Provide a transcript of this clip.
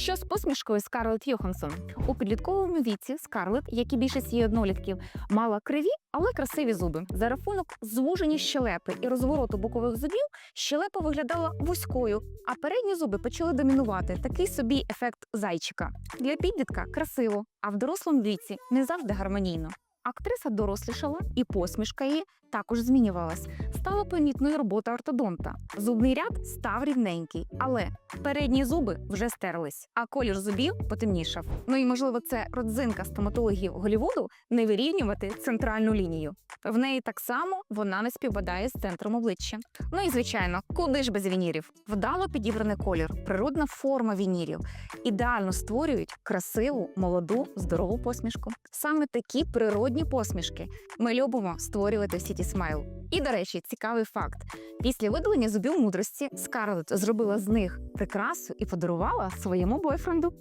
Що з посмішкою Скарлетт Йоханссон? У підлітковому віці Скарлетт, як і більшість її однолітків, мала криві, але красиві зуби. За рахунок звужені щелепи і розвороту бокових зубів, щелепа виглядала вузькою, а передні зуби почали домінувати. Такий собі ефект зайчика. Для підлітка красиво, а в дорослому віці не завжди гармонійно. Актриса дорослішала, і посмішка її також змінювалась. Стала помітною робота ортодонта. Зубний ряд став рівненький, але передні зуби вже стерлись, а колір зубів потемнішав. Ну і можливо, це родзинка стоматологів Голівуду не вирівнювати центральну лінію. В неї так само вона не співпадає з центром обличчя. Ну і звичайно, куди ж без вінірів? Вдало підібраний колір, природна форма вінірів ідеально створюють красиву, молоду, здорову посмішку. Саме такі природні посмішки ми любимо створювати в City Smile. І, до речі, цікавий факт: після видалення зубів мудрості Скарлетт зробила з них прикрасу і подарувала своєму бойфренду.